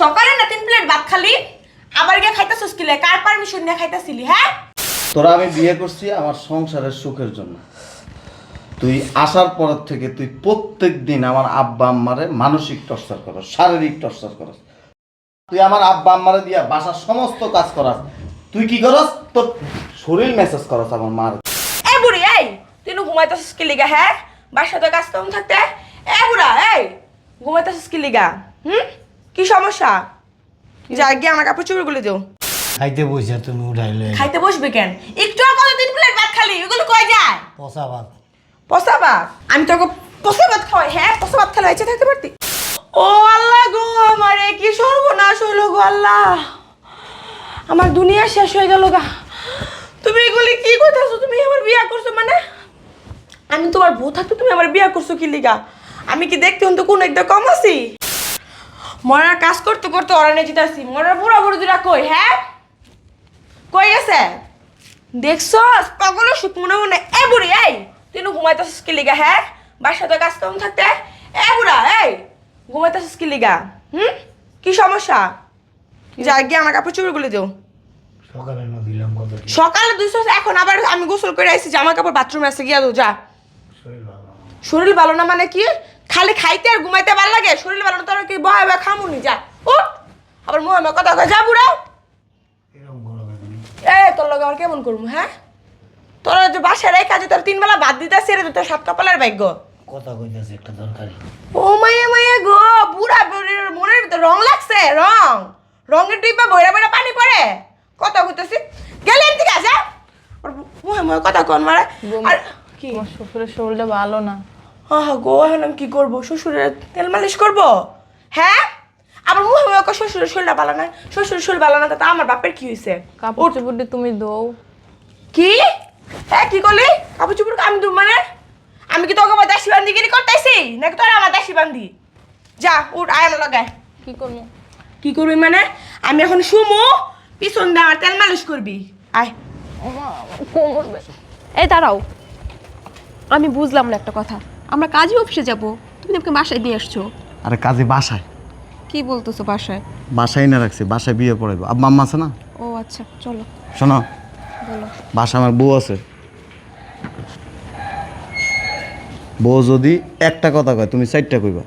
সকালে না তিন প্লেট ভাত খালি আবার গিয়ে খাইতেছিস কিলে কার পারমিশন নিয়ে খাইতেছিলি হ্যাঁ? তোরা আমি বিয়ে করছি আমার সংসারের সুখের জন্য। তুই আসার পর থেকে তুই প্রত্যেক দিন আমার আব্বা আম্মারে মানসিক টর্চার করস শারীরিক টর্চার করস। তুই আমার আব্বা আম্মারে দিয়া বাসার সমস্ত কাজ করাস। তুই কি করস? তোর শরীর মেসেজ করস আমার মার। এ বুড়ি এই তুই না ঘুমাইতেছিস কি লিগা হ্যাঁ? বাসাতে কাজ কাম থাকতে। এ বুড়া এই ঘুমাইতেছিস কি লিগা হুম? কি সমস্যা? যা গিয়ে আমার কাপড় চোপড়গুলো দিও। খাইতে বসে তুমি উঠাইলে খাইতে বসবে কেন? একটু কত তিন প্লেট ভাত খালি? এগুলো কই যায়? পচা ভাত। পচা ভাত? আমি তোকে পচা ভাত খাওয়াই। হ্যাঁ পচা ভাত খেলে ইচ্ছে থাকতে পারতি। ও আল্লাহ গো আমারে কি সর্বনাশ হইল গো আল্লাহ। আমার দুনিয়া শেষ হয়ে গেল গা। তুমি এগুলি কি করতেছো? তুমি আমার বিয়া করছ মানে? আমি তোমার বউ থাকতে তুমি আমার বিয়া করছ কি লিগা? আমি কি দেখতে হতো কোন একটা কম আছি? মরার কাজ করতে করতে অরণ্যে জিতাছি মরার বুড়া বুড়ি দুরা কই হ্যাঁ? কই গেছে? দেখছস? পাগলের সুখ মনে মনে এ বুড়ি এই তুই ঘুমাইতেছিস কি লিগা হ্যাঁ? বাসাতে কাজ কম থাকতে এ বুড়া এই ঘুমাইতেছিস কি লিগা হুম? কি সমস্যা? যা গিয়ে আমার কাপড় চোপড়গুলো দিও। সকালে না দিলাম কত কি? সকালে দুইশো এখন আবার আমি গোসল করে আসছি জামা কাপড় বাথরুমে আছে গিয়া দো যা। শরীর ভালো না মানে কি? খালি খাইতে আর ঘুমাইতে ভালো লাগে? শরীর ভালো তোর কি? বয় বয় খামুনি যা। উঠ আবার মুহে কথা কয় যা বুড়া! এ তোর লগে আর কেমন করব হ্যাঁ? তোর যে বাসায় রেখা আছে তোর তিন বেলা ভাত দিতে সেরে তোর সাত কপালের ভাগ্য। কথা কইতেছে একটা দরকারি। ও মাইয়া মাইয়া গো বুড়া বুড়ির মনের ভিতর রং লাগছে রং। রঙের ডিব্বা বইরা বইরা পানি পড়ে। কথা কইতেছি। গেলে এর দিকে যা। আর মুহে মুহে কথা কন মারে। আর কি শ্বশুরের শরীরটা ভালো না। আহা গো এখন আমি কি করব? শ্বশুরের তেল মালিশ করব? হ্যাঁ? আবার মুহে মুহে কয় শ্বশুরের শরীরটা ভালো না শ্বশুরের শরীর ভালো না তা আমার বাপের কি হয়েছে কাপড় চোপড় তুমি দৌ কি? হ্যাঁ কি করলি? কাপড় চুপড় আমি দু মানে? আমি কি তোকে আমার দাসী বান্দিগিরি করতেছি? নাকি তোর আমার দাসী বান্দি? যা উঠ আয় আমার লাগায়। কি করব? কি করবি মানে? আমি এখন শুমু পিছন দিয়ে আমার তেল মালিশ করবি। আয়। এই দাঁড়াও। আমি বুঝলাম না একটা কথা। আমরা কাজী অফিসে যাব। তুমি আমাকে বাসায় দিয়ে আসছো। আরে কাজে বাসায়? কি বলতেছো বাসায়? বাসায় না রাখছি বাসায় বিয়ে পড়াইবো আব্বা আম্মা আছে না? ও আচ্ছা চলো। শোনো বলো। বাসা আমার বউ আছে। বউ যদি একটা কথা কয় তুমি চারটা কইবা।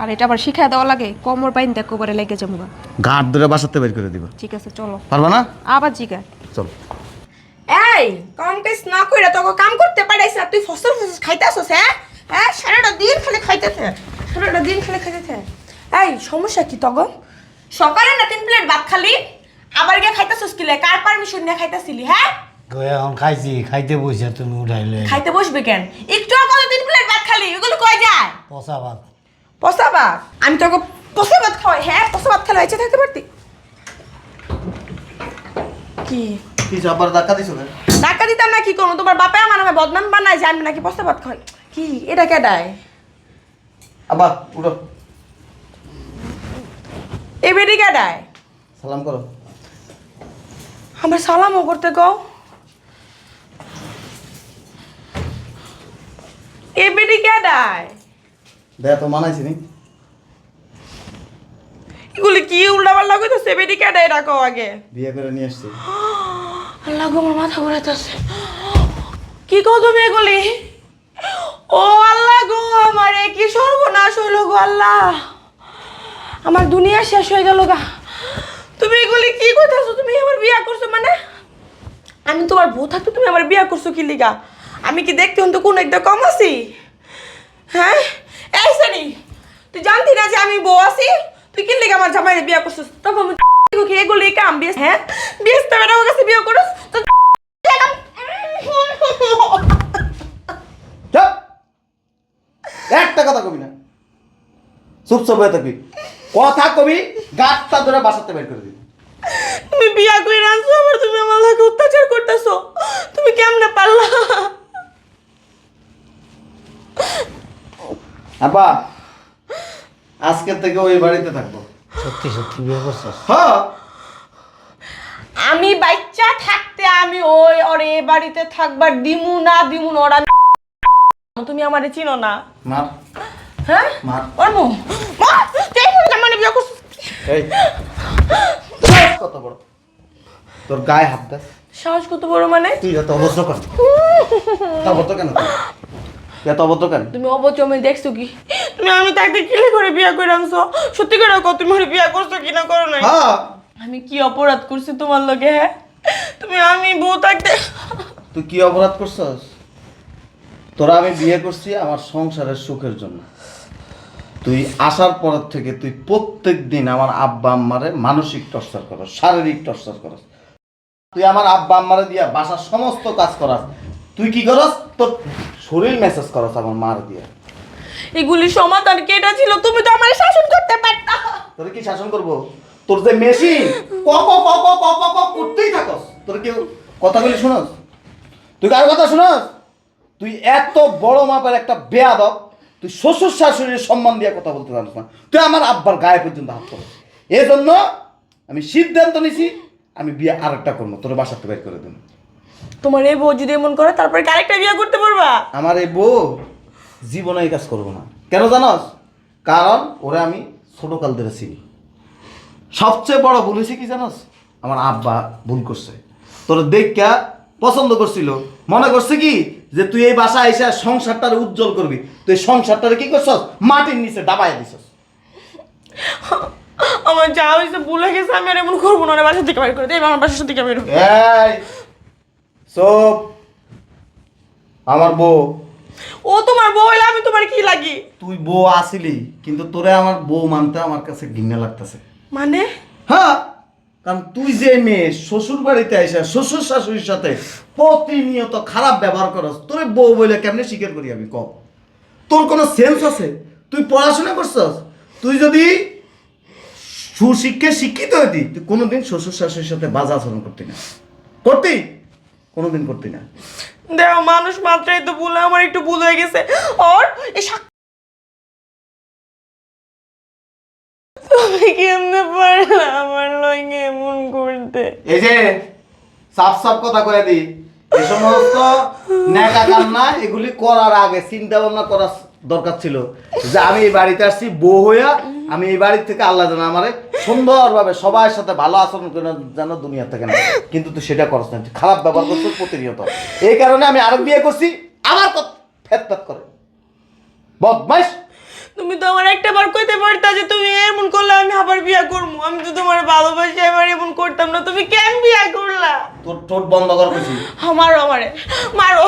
আর এটা আবার শিখায় দেওয়া লাগে কোমর পাইন দেখো করে লেগে যাব গা। ঘাট ধরে বাসাতে বের করে দিবা। ঠিক আছে চলো। পারবা না? আবার জিগা। চলো। এই কম না কইরা তোকে কাম করতে পারাইছ তুই ফসল ফসল খাইতেছস হ্যাঁ? হ্যাঁ সারাটা দিন খালি খাইতেছে। সারাটা দিন খালি খাইতেছে। এই সমস্যা কি তখন সকালে না তিন প্লেট ভাত খালি? আবার গিয়ে খাইতেছস কিলে কার পারমিশন নিয়ে খাইতেছিলি হ্যাঁ? এখন খাইছি। খাইতে বসে তুমি উঠাইলে। খাইতে বসবে কেন? একটু কত তিন প্লেট ভাত খালি। এগুলো কই যায়? পচা ভাত। পচা ভাত? আমি তোকে পচা ভাত খাওয়াই হ্যাঁ? পচা ভাত খেলে ইচ্ছে থাকতে পারতি? কি? কি আবার ধাক্কা দিছো কেন? ধাক্কা দিতাম না কি করব? তোমার বাপে আমার নামে বদনাম বানায় যে আমি নাকি পচা ভাত খাই কি? এটা কে কেডায় আব্বা উঠো। এই বেটি কেডায় সালাম করো। আমার সালামও করতে কও। এই বেটি কেডায় দেয়া? তো মানাইছি নি। এগুলি কি উল্টা পাল্টা সে বেটি কেডায় কও আগে। বিয়ে করে নিয়ে আসছি। আল্লাহ গো আমার মাথা ঘুরাইতেছে। কি কও তুমি এগুলি? ও আল্লাহ গো আমারে, কি সর্বনাশ হইল গো আল্লাহ। আমার দুনিয়া শেষ হয়ে গেল গা। তুমি এগুলি কি কইতাছো? তুমি আমার বিয়া করছ মানে? আমি তোমার বউ থাকতে তুমি আমার বিয়া করছ কি লিগা? আমি কি দেখতে হতো কোন একটা কম আছি? হ্যাঁ? এই সানি, তুই জানতি না যে আমি বউ আছি? তুই কি লিগা আমার জামাইরে বিয়া করছিস? তখন আমি এগুলি কাম বিয়ে হ্যাঁ? বিয়ে তো আমার কাছে বিয়ে করছ তো একটা কথা কবি না। চুপ চুপ হয়ে থাকবি। কথা কবি গাছটা ধরে বাসাতে বের করে দিবি। তুমি বিয়া করে আনছো আবার তুমি আমার লাগে অত্যাচার করতেছো। তুমি কেমনে পারলা? আব্বা আজকের থেকে ওই বাড়িতে থাকব। সত্যি সত্যি বিয়ে করছস? হ্যাঁ। আমি বাচ্চা থাকতে আমি ওই ওর এ বাড়িতে থাকবার দিমু না দিমু না ওরা তুমি আমারে চিনো না। মার। হ্যাঁ? মার। ওর মু মা! তুই মানে বিয়ে করছিস। এই। সাহস কত বড়? তোর গায়ে হাত দে সাহস কত বড় মানে? তুই এত অভদ্র কেন? এত অভদ্র কেন তুই? এত অভদ্র কেন? তুমি অবচমে দেখছ কি? তুমি আমি তাকে কিলে করে বিয়া করে আনছো। সত্যি করে কত তুমি বিয়া করছ কি না করো নাই? হ্যাঁ। আমি কি অপরাধ করছি তোমার লগে হ্যাঁ? তুমি আমি বউ থাকতে তুই কি অপরাধ করছস? তোরা আমি বিয়ে করছি আমার সংসারের সুখের জন্য। তুই আসার পর থেকে তুই প্রত্যেক দিন আমার আব্বা আম্মারে মানসিক টর্চার করস শারীরিক টর্চার করস। তুই আমার আব্বা আম্মারে দিয়া বাসার সমস্ত কাজ করাস। তুই কি করস? তোর শরীর মেসেজ করস আমার মার দিয়া। এগুলি সমাধান কেটা ছিল? তুমি তো আমার শাসন করতে পারতা। তোর কি শাসন করব? তোর যে মেশিন কক কক কক কক করতেই থাকস। তোর কেউ কথাগুলি শুনস? তুই কার কথা শুনস? তুই এত বড় মাপের একটা বেয়াদব তুই শ্বশুর শাশুড়ির সম্মান দিয়ে কথা বলতে জানিস না। তুই আমার আব্বার গায়ে পর্যন্ত হাত কর এই জন্য আমি সিদ্ধান্ত নিছি আমি বিয়ে আরেকটা করব তোর বাসাতে বের করে দেবো। তোমার এই বউ যদি এমন করে তারপরে আরেকটা বিয়ে করতে পারবা? আমার এই বউ জীবনে এই কাজ করব না। কেন জানস? কারণ ওরে আমি ছোট কাল ধরে চিনি। সবচেয়ে বড় ভুল হয়েছে কি জানস? আমার আব্বা ভুল করছে। তোর দেখা পছন্দ করছিল। মনে করছে কি? যে তুই এই বাসা এসে সংসারটারে উজ্জ্বল করবি। তুই সংসারটারে কি করছস? মাটির নিচে ডাবাই দিছস। আমার যা হয়েছে ভুলে গেছে আমি আর এমন করব না বাসা থেকে বের করে দেবে আমার বাসার থেকে বের। এই সব আমার বউ। ও তোমার বউ হইলে আমি তোমার কি লাগি? তুই বউ আসিলি কিন্তু তোরে আমার বউ মানতে আমার কাছে ঘৃণা লাগতেছে। মানে? হ্যাঁ। কারণ তুই যে মেয়ে শ্বশুর বাড়িতে এসে শ্বশুর শাশুড়ির সাথে প্রতিনিয়ত খারাপ ব্যবহার করস, তোরে বউ বলে কেমনে স্বীকার করি আমি, ক? তোর কোনো সেন্স আছে? তুই পড়াশোনা করছস? তুই যদি সুশিক্ষায় শিক্ষিত হইতি তুই কোনোদিন শ্বশুর শাশুড়ির সাথে বাজা আচরণ করতি না। করতি? কোনোদিন করতি না। দেখো, মানুষ মাত্রাই তো ভুল, আমার একটু ভুল হয়ে গেছে। আর এই কেমনে পারলা আমার লইগে এমন করতে। এই যে, সাফ সাফ কথা কয়ে দি। এই সমস্ত ন্যাকা কান্না, এগুলি করার আগে চিন্তা ভাবনা করার দরকার ছিল। যে আমি এই বাড়িতে আসছি, বউ হইয়া আমি এই বাড়ি থেকে আল্লাহ জানা আমারে সুন্দরভাবে সবার সাথে ভালো আচরণ করে যেন দুনিয়া থেকে না কিন্তু তুই সেটা করছ না খারাপ ব্যবহার করছিস প্রতিনিয়ত। এই কারণে আমি আরেক বিয়ে করছি আমার ফেত ফেত করে। বদমাইশ! তুমি তো আমার একটা বার কইতে পারতা যে তুমি এমন করলে আমি আবার বিয়া করব আমি তো তোমার ভালোবাসি এবার এমন করতাম না। তুমি কেন বিয়া করলা? তোর ঠোঁট বন্ধ কর পেছি আমারও আমারে। মারো।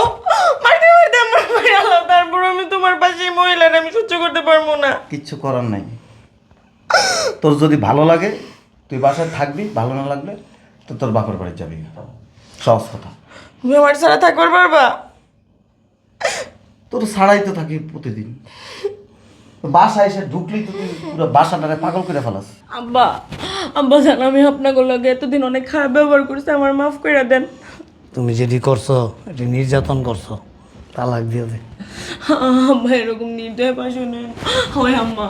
মারতে মারতে আমার মারে আল্লাহ তারপর আমি তোমার পাশে মহিলার আমি সহ্য করতে পারব না। কিচ্ছু করার নাই। তোর যদি ভালো লাগে তুই বাসায় থাকবি ভালো না লাগলে তো তোর বাপের বাড়ি যাবি সহজ কথা। তুমি আমার ছাড়া থাকবার পারবা? তোর ছাড়াই তো থাকি প্রতিদিন। বাসায় এসে ঢুকলি তো তুই পুরো বাসাটারে পাগল করে ফেলাস। আব্বা আব্বা জান আমি আপনাকে লগে এতদিন অনেক খারাপ ব্যবহার করছি আমার মাফ করে দেন। তুমি যেটি করছ এটি নির্যাতন করছ তালাক দিয়ে দে। আম্মা এরকম নির্দয় পাশে নেন হয় আম্মা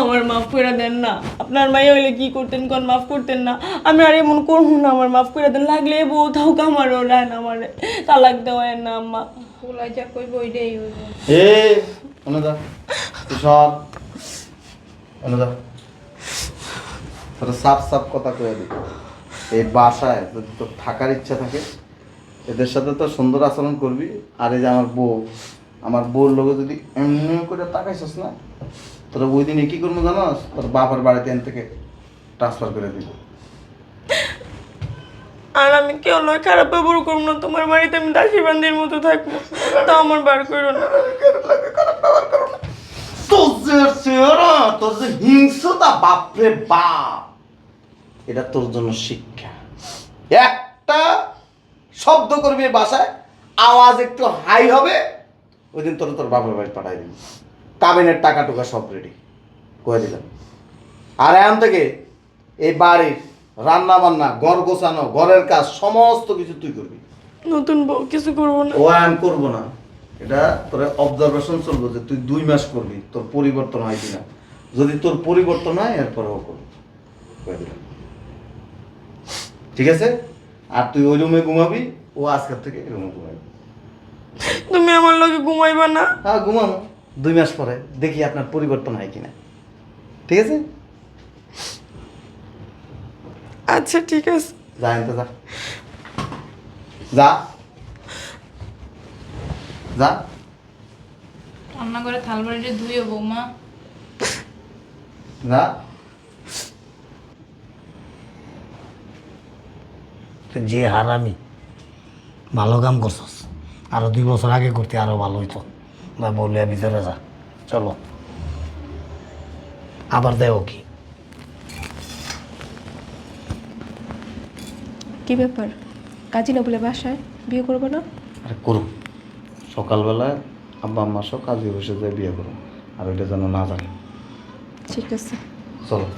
আমার মাফ করে দেন না। আপনার মাই হইলে কি করতেন কোন মাফ করতেন না। আমি আর এমন করব না আমার মাফ করে দেন। লাগলে বউ থাক আমার ওরান আমার তালাক দেওয়ায় না আম্মা। ফুলাই যা কইব ওইটাই হইব। এ অনুদা সব অনুদা তোর সাফ সাফ কথা কয়ে দিই এই বাসায় যদি তোর থাকার ইচ্ছা থাকে এদের সাথে তো সুন্দর আচরণ করবি। আর এই যে আমার বউ আমার বউর লোকে যদি এমনি করে তাকাইছিস না তোরা ওই দিনে কি করব জানাস? তোর বাবার বাড়িতে এন থেকে ট্রান্সফার করে দিবি। আর আমি কেউ লয় খারাপ ব্যবহার করব না? তোমার বাড়িতে আমি দাসী বান্দির মতো থাকব। তা আমার বার করো না। তোর যে চেহারা, তোর যে হিংস্রতা বাপরে বাপ। এটা তোর জন্য শিক্ষা। একটা শব্দ করবি বাসায় আওয়াজ একটু হাই হবে ওই দিন তোর তোর বাপের বাড়ি পাঠাই দিবি। কাবিনের টাকা টুকা সব রেডি করে দিলাম। আর এখান থেকে এই বাড়ির রান্না বান্না ঘর গোছানো ঘরের কাজ সমস্ত কিছু তুই করবি। নতুন বউ কিছু করব না। ও করব না। এটা তোর অবজারভেশন চলবো যে তুই দুই মাস করবি তোর পরিবর্তন হয় কিনা। যদি তোর পরিবর্তন হয় এরপরে ও করবি ঠিক আছে? আর তুই ওই রুমে ঘুমাবি ও আজকের থেকে এই রুমে ঘুমাবি। তুমি আমার লগে ঘুমাইবা না। হ্যাঁ ঘুমানো দুই মাস পরে দেখি আপনার পরিবর্তন হয় কিনা। ঠিক আছে? আচ্ছা ঠিক আছে। যা যা যা। যা। রান্না করে থাল বাড়িটা ধুইও বৌমা। যা। যে হারামি ভালো কাম করছস। আরও দুই বছর আগে করতে আরও ভালো হইতো। বা বলিয়া ভিতরে যা। চলো। আবার দেও কি। কি ব্যাপার? কাজী না বলে বাসায় বিয়ে করব না? আরে করুন সকালবেলায় আব্বা আম্মা সব কাজে বসে যায় বিয়ে করুন আর ওইটা যেন না জানে। ঠিক আছে। চলো।